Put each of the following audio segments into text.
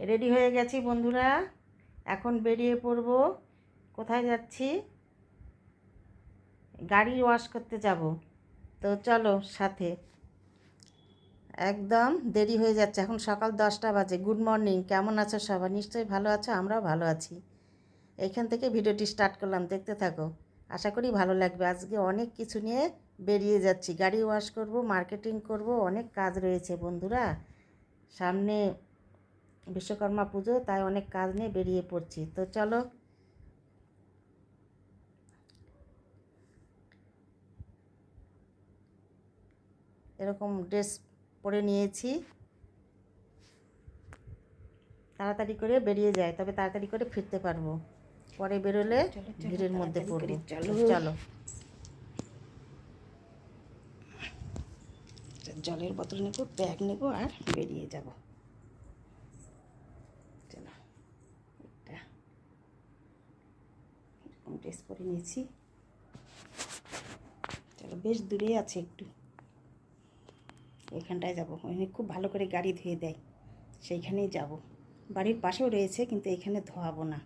Ready হয়ে গেছি বন্ধুরা। এখন বেরিয়ে পড়ব। কোথায় যাচ্ছি? গাড়ি ওয়াশ করতে যাব। তো চলো সাথে। একদম দেরি হয়ে যাচ্ছে। এখন সকাল দশটা বাজে। গুড মর্নিং কেমন আছো সবাই? নিশ্চয়ই ভালো আছো? আমরাও ভালো আছি। এইখান থেকে ভিডিওটি স্টার্ট করলাম। দেখতে থাকো। আশা করি ভালো লাগবে। আজকে অনেক কিছু নিয়ে বেরিয়ে যাচ্ছি। গাড়ি ওয়াশ করব মার্কেটিং করব, অনেক কাজ রয়েছে বন্ধুরা। সামনে বিশ্বকর্মা পুজো তাই অনেক কাজ নিয়ে বেরিয়ে পড়ছি। তো চলো। এরকম ড্রেস পরে নিয়েছি। তাড়াতাড়ি করে বেরিয়ে যায় তবে তাড়াতাড়ি করে ফিরতে পারব। পরে বেরোলে ভিড়ের মধ্যে পড়ব। চলো। চলো। জলের বোতল নেব ব্যাগ নেব আর বেরিয়ে যাব চলো একটা এরকম ড্রেস পরে নিয়েছি। চলো, বেশ দূরে আছে একটু। এখানটায় যাব। ওখানে খুব ভালো করে গাড়ি ধুয়ে দেয়। সেইখানেই যাব। বাড়ির পাশেও রয়েছে, কিন্তু এখানে ধোয়াবো না।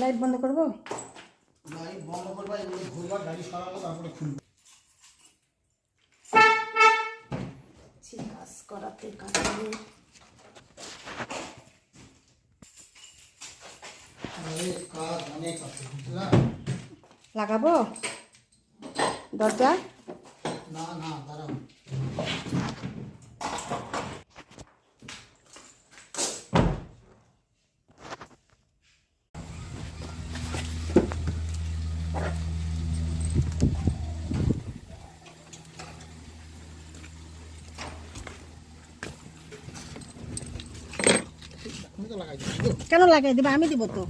লাইট বন্ধ করব? লাইট বন্ধ করবা এগুলো ঘুরবা গাড়ি সরাবো তারপরে খুলবো। কাজ করাতে কাটাবে। আরে কাজ অনেক আছে বুঝলা? লাগাবো? দরজা না না দাঁড়াও তুমি তো লাগাই দিচ্ছি তো। কেন লাগাই দিবা? আমি দিব তো।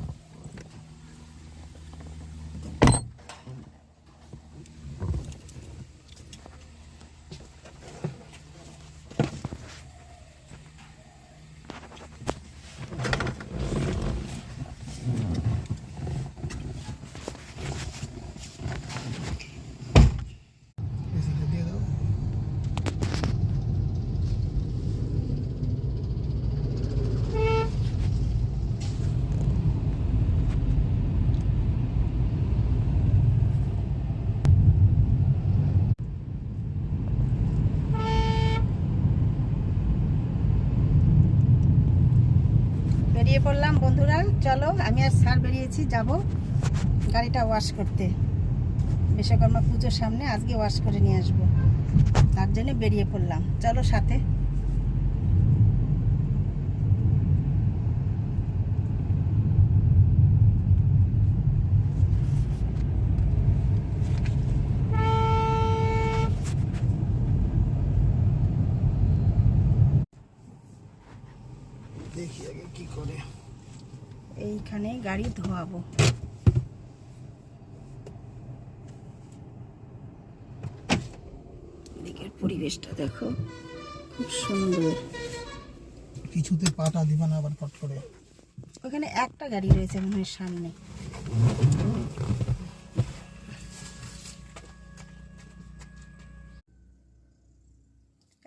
বেরিয়ে পড়লাম, বন্ধুরা। চলো, আমি আর স্যার বেরিয়েছি, যাব গাড়িটা ওয়াশ করতে। বিশ্বকর্মা পুজোর সামনে আজকে ওয়াশ করে নিয়ে আসব। তার জন্য বেরিয়ে পড়লাম। চলো সাথে দেখি আগে কি করে এইখানে গাড়ি ধোয়াবো। দিকের পরিবেশটা দেখো খুব সুন্দর। কিছুতে পাটা দিবা না আবার পট করে। ওখানে একটা গাড়ি রয়েছে মনে হয় সামনে।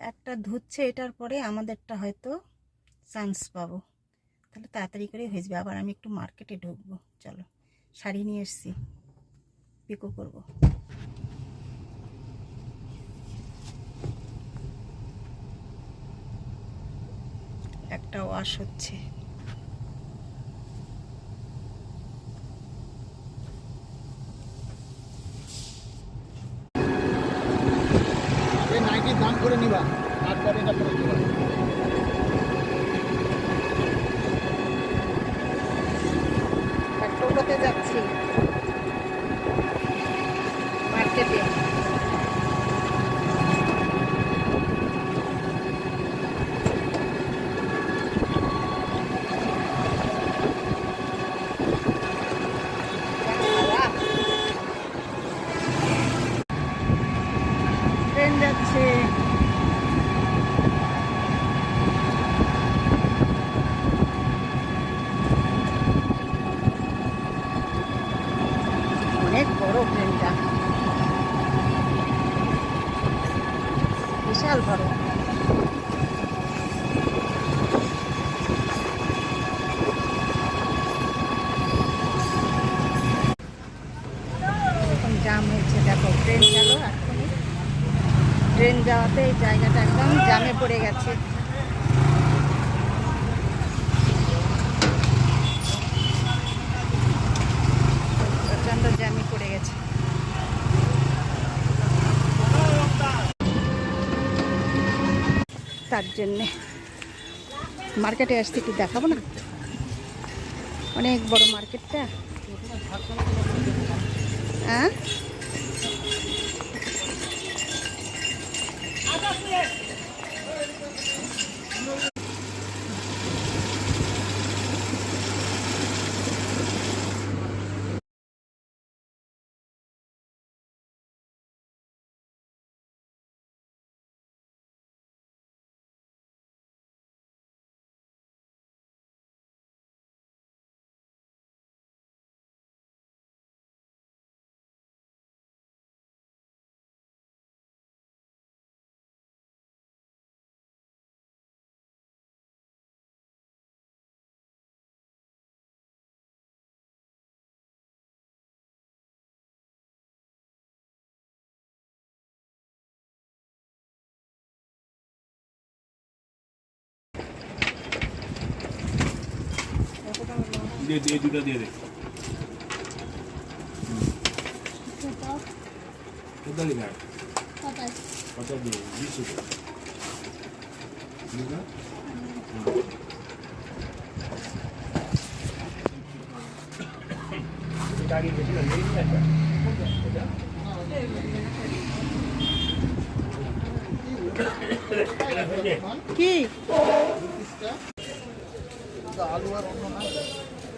একটা ধুচ্ছে এটার পরে আমাদেরটা হয়তো চান্স পাবো। তাহলে তাড়াতাড়ি করে হয়ে যাবে। আবার আমি একটু মার্কেটে ঢুকবো। চলো, শাড়ি নিয়ে এসছি। পিকো করব। একটা ওয়াশ হচ্ছে। xe অনেক বড় ট্রেনটা বিশাল বড় জাম হয়েছে দেখো ট্রেন গেল আর যাওয়াতে এই জায়গাটা একদম জামে পড়ে গেছে। প্রচণ্ড জ্যামে পড়ে গেছে। তার জন্যে মার্কেটে আসতে কি দেখাবো না? অনেক বড় মার্কেটটা। হ্যাঁ? দিয়ে দিয়ে দুটো দিয়ে দে। কত দিয়ে বিশ রুপে গাড়ি বেশি না নিয়ে আসবে কি? আলু আর অন্য না?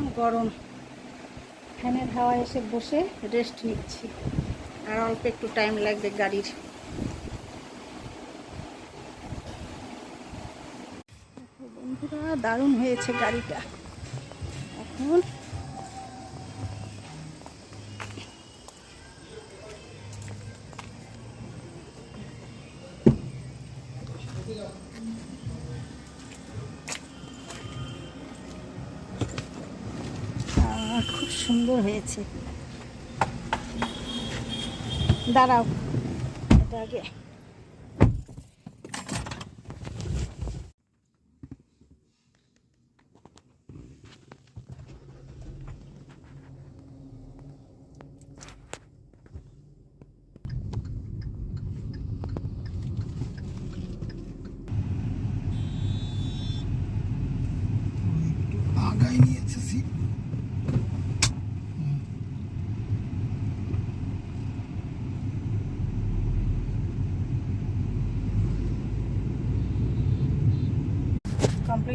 ভীষণ গরম। ফ্যানের হাওয়া এসে বসে রেস্ট নিচ্ছি। আর অল্প একটু টাইম লাগবে গাড়ির। বন্ধুরা, দারুণ হয়েছে গাড়িটা। এখন সুন্দর হয়েছে। দাঁড়াও এটা আগে আগাই নিয়েছে সিট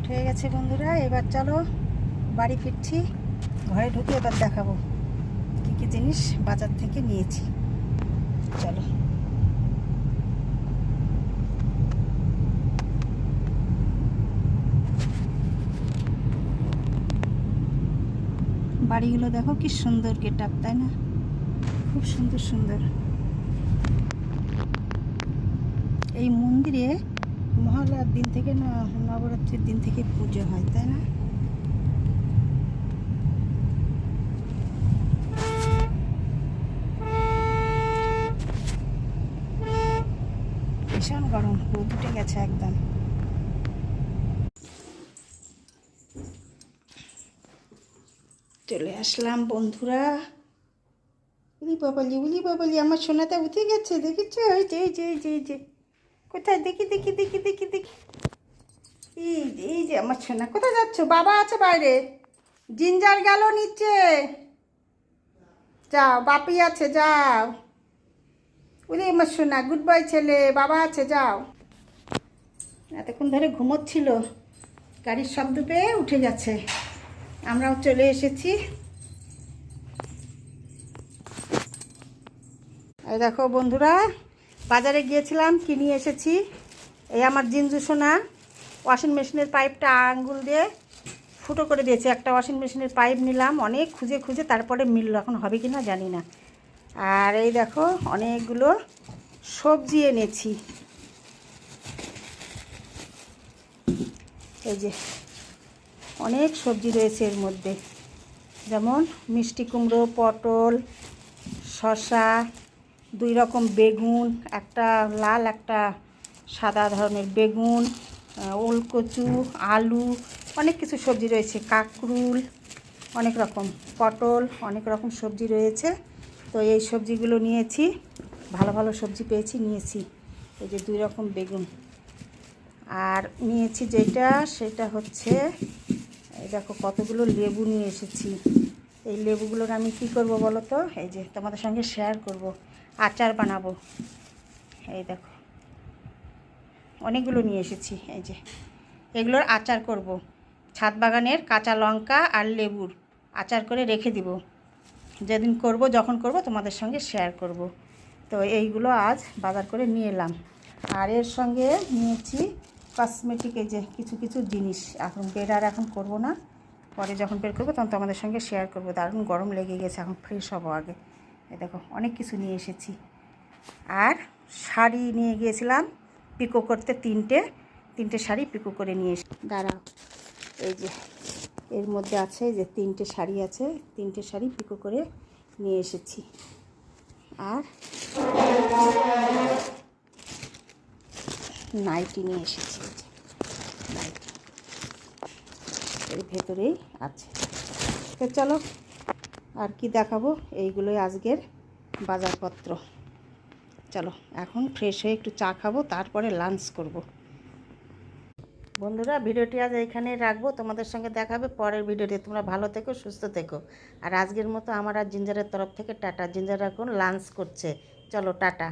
কমপ্লিট হয়ে গেছে বন্ধুরা, এবার চলো বাড়ি ফিরছি, ঘরে ঢুকে এবার দেখাবো কী কী জিনিস বাজার থেকে নিয়েছি। চলো। বাড়িগুলো দেখো কি সুন্দর গেট আপ, তাই না? খুব সুন্দর সুন্দর। এই মন্দিরে মহালয়ার দিন থেকে না, নবরাত্রির দিন থেকে পুজো হয়, তাই না? ভীষণ গরম, রোদ উঠে গেছে একদম। চলে আসলাম বন্ধুরা। উলি বাবালি উলি বাবালি, আমার সোনাটা উঠে গেছে, দেখেছ? ওই যে যে যে যে। কোথায়? দেখি দেখি দেখি দেখি দেখি। এই এই যে আমার সোনা, কোথায় যাচ্ছ? বাবা আছে বাইরে। জিঞ্জার গেল নিচে। যাও, বাপি আছে, যাও। উলি আমার সোনা গুড বাই ছেলে, বাবা আছে, যাও। এতক্ষণ ধরে ঘুমোচ্ছিল। গাড়ির শব্দ পেয়ে উঠে গেছে। আমরাও চলে এসেছি। দেখো বন্ধুরা বাজারে গিয়েছিলাম কিনে এসেছি? এই আমার জিঞ্জু সোনা ওয়াশিং মেশিনের পাইপটা আঙ্গুল দিয়ে ফুটো করে দিয়েছে। একটা ওয়াশিং মেশিনের পাইপ নিলাম, অনেক খুঁজে খুঁজে তারপরে মিললো, এখন হবে কি না জানি না। আর এই দেখো, অনেকগুলো সবজি এনেছি। এই যে, অনেক সবজি রয়েছে এর মধ্যে। যেমন মিষ্টি কুমড়ো, পটল, শসা দুই রকম বেগুন, একটা লাল, একটা সাদা ধরনের বেগুন ওলকচু, আলু, অনেক কিছু সবজি রয়েছে, কাকরুল, অনেক রকম পটল, অনেক রকম সবজি রয়েছে। তো এই সবজিগুলো নিয়েছি, ভালো ভালো সবজি পেয়েছি, নিয়েছি। এই যে দুই রকম বেগুন। আর নিয়েছি যেটা, সেটা হচ্ছে দেখো কতগুলো লেবু নিয়ে এসেছি। এই লেবুগুলোর আমি কি করব বলো তো? এই যে তোমাদের সঙ্গে শেয়ার করব। আচার বানাবো। এই দেখো। অনেকগুলো নিয়ে এসেছি। এই যে। এগুলোর আচার করব। ছাদ বাগানের কাঁচা লঙ্কা আর লেবুর আচার করে রেখে দিব। যেদিন করব, যখন করব, তোমাদের সঙ্গে শেয়ার করব। তো এইগুলো আজ বাজার করে নিয়ে এলাম। আর এর সঙ্গে নিয়েছি কসমেটিক এই যে কিছু কিছু জিনিস। এখন বের আর এখন করব না। পরে যখন বের করব তখন তোমাদের সঙ্গে শেয়ার করব। দারুণ গরম লেগে গেছে, এখন ফ্রেশ হব আগে। এই দেখো, অনেক কিছু নিয়ে এসেছি। আর শাড়ি নিয়ে গিয়েছিলাম পিকো করতে তিনটে তিনটে শাড়ি পিকো করে নিয়ে এসে দাঁড়াও, এই যে, এর মধ্যে আছে যে তিনটে শাড়ি আছে, তিনটে শাড়ি পিকো করে নিয়ে এসেছি। আর নাইটি নিয়ে এসেছি এই যে নাইটি এর ভেতরেই আছে। তো চলো, আর কি দেখাবো? এইগুলোই আজকের বাজারপত্র। চলো, এখন ফ্রেশ হয়ে একটু চা খাব, তারপরে লাঞ্চ করব। বন্ধুরা, ভিডিওটি আজ এখানে রাখব। তোমাদের সঙ্গে দেখাবে পরের ভিডিওটি তোমরা ভালো থেকো, সুস্থ থেকো। আর আজকের মতো আমার আর জিঞ্জারের তরফ থেকে টাটা। জিঞ্জার এখন লাঞ্চ করছে। চলো, টাটা।